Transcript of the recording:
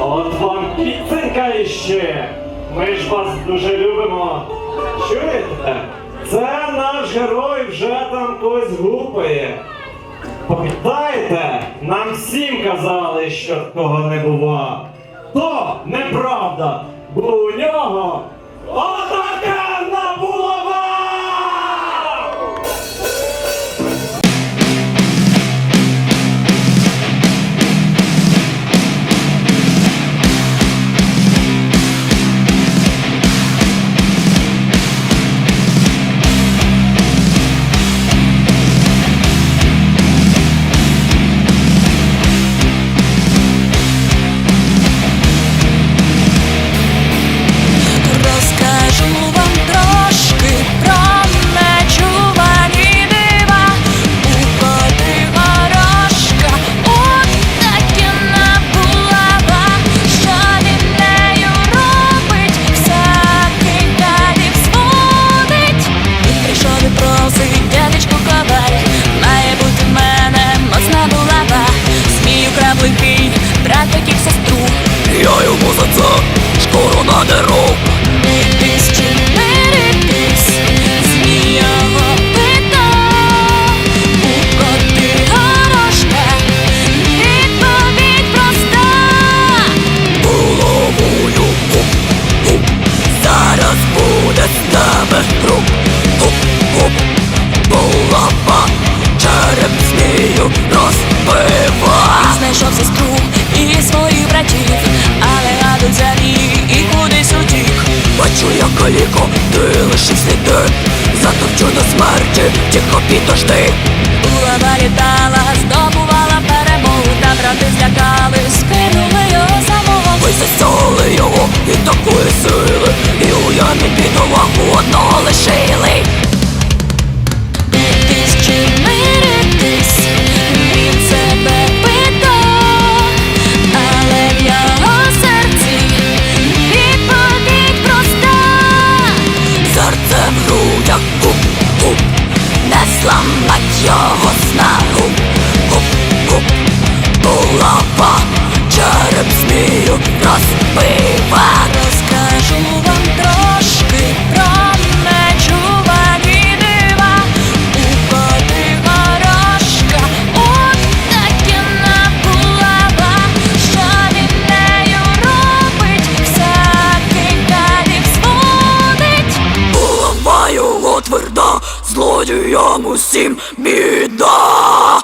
От вам піценька іще. Ми ж вас дуже любимо. Чуєте? Це наш герой вже там когось гупає. Пам'ятаєте, нам всім казали, що такого не бува. То неправда, бо у нього Я каліко, ти. Лишив сліди Затовчу до смерті, тихо підожди. Булава літала, здобувала перемогу, та брати злякались, кинули його самого. Ви засоли його Булава Череп змію розбива. Розкажу вам трошки про нечувані дива. У коти горошка, от таки набулава, що він нею робить, всякий гадів зводить. Булава його тверда Злодіям усім біда